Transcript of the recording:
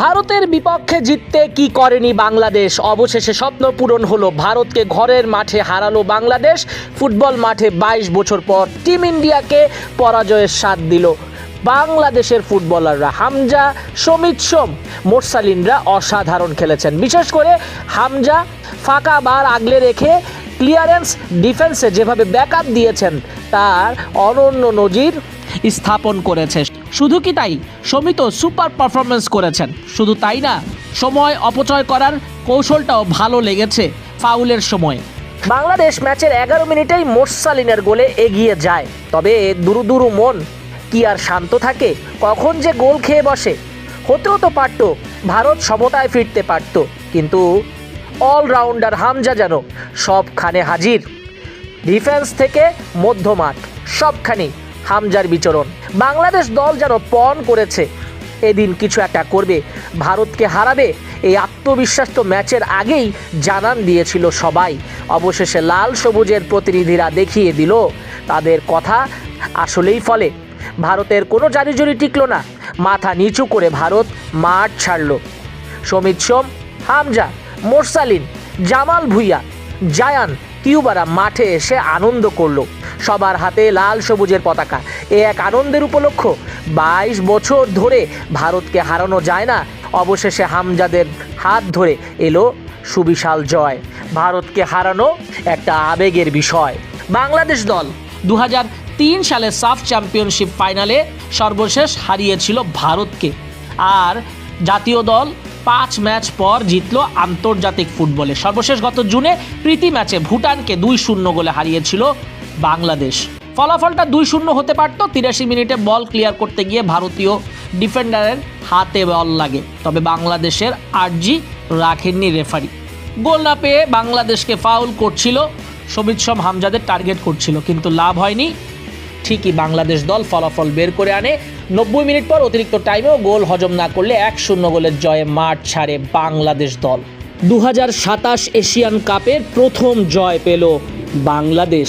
ভারতের বিপক্ষে জিততে কি করেনি বাংলাদেশ? অবশেষে স্বপ্ন পূরণ হলো ভারতকে ঘরের মাঠে হারালো বাংলাদেশ। ফুটবল মাঠে বাইশ বছর পর টিম ইন্ডিয়াকে পরাজয়ের স্বাদ দিল বাংলাদেশের ফুটবলাররা। হামজা, সমিত সোম, মোরসালিনরা অসাধারণ খেলেছেন। বিশেষ করে হামজা ফাঁকা বার আগলে রেখে ক্লিয়ারেন্স ডিফেন্সে যেভাবে ব্যাকআপ দিয়েছেন, তার অনন্য নজির স্থাপন করেছে। শুধু কি তাই? সমিত সুপার পারফরমেন্স করেছেন। শুধু তাই না, সময় অপচয় করার কৌশলটাও ভালো লেগেছে ফাউলের সময়। বাংলাদেশ ম্যাচের এগারো মিনিটেই মোরসালিনের গোলে এগিয়ে যায়। তবে দুরু দুরু মন, কি আর শান্ত থাকে, কখন যে গোল খেয়ে বসে। হতেও তো পারতো, ভারত সমতায় ফিরতে পারতো, কিন্তু অলরাউন্ডার হামজা যেন সবখানে হাজির। ডিফেন্স থেকে মধ্যমাঠ সবখানি হামজার বিচরণ। বাংলাদেশ দল যেন পণ করেছে, এদিন কিছু একটা করবে, ভারতকে হারাবে, এই আত্মবিশ্বাস তো ম্যাচের আগেই জানান দিয়েছিল সবাই। অবশেষে লাল সবুজের প্রতিনিধিরা দেখিয়ে দিল, তাদের কথা আসলেই ফলে। ভারতের কোনো জারিজুরি টিকলো না, মাথা নিচু করে ভারত মাঠ ছাড়ল। সমিত সোম, হামজা, মোরসালিন, জামাল ভুইয়া, জায়ান কিউবারা মাঠে এসে আনন্দ করল। সবার হাতে লাল সবুজের পতাকা। এ এক আনন্দের উপলক্ষ। বাইশ বছর ধরে ভারতকে হারানো যায় না। অবশেষে হামজাদের হাত ধরে এলো সুবিশাল জয়। ভারতকে হারানো একটা আবেগের বিষয়। বাংলাদেশ দল দু তিন সালে সাফ চ্যাম্পিয়নশিপ ফাইনালে সর্বশেষ হারিয়েছিল ভারতকে। আর জাতীয় দল পাঁচ ম্যাচ পর জিতল আন্তর্জাতিক ফুটবলে। সর্বশেষ গত জুনে প্রীতি ম্যাচে ভুটানকে দুই শূন্য গোলে হারিয়েছিল বাংলাদেশ। ফলাফলটা দুই শূন্য হতে পারত, তিরাশি মিনিটে বল ক্লিয়ার করতে গিয়ে ভারতীয় ডিফেন্ডারের হাতে বল লাগে। তবে বাংলাদেশের আর্জি রাখেননি রেফারি। গোল না পেয়ে বাংলাদেশকে ফাউল করছিল, সমিত সোম হামজাদের টার্গেট করছিল, কিন্তু লাভ হয়নি ঠিকই বাংলাদেশ দল ফলাফল বের করে আনে। নব্বই মিনিট পর অতিরিক্ত টাইমেও গোল হজম না করলে এক শূন্য গোলের জয়ে মাঠ ছাড়ে বাংলাদেশ দল। দু হাজার সাতাশ এশিয়ান কাপের প্রথম জয় পেল বাংলাদেশ।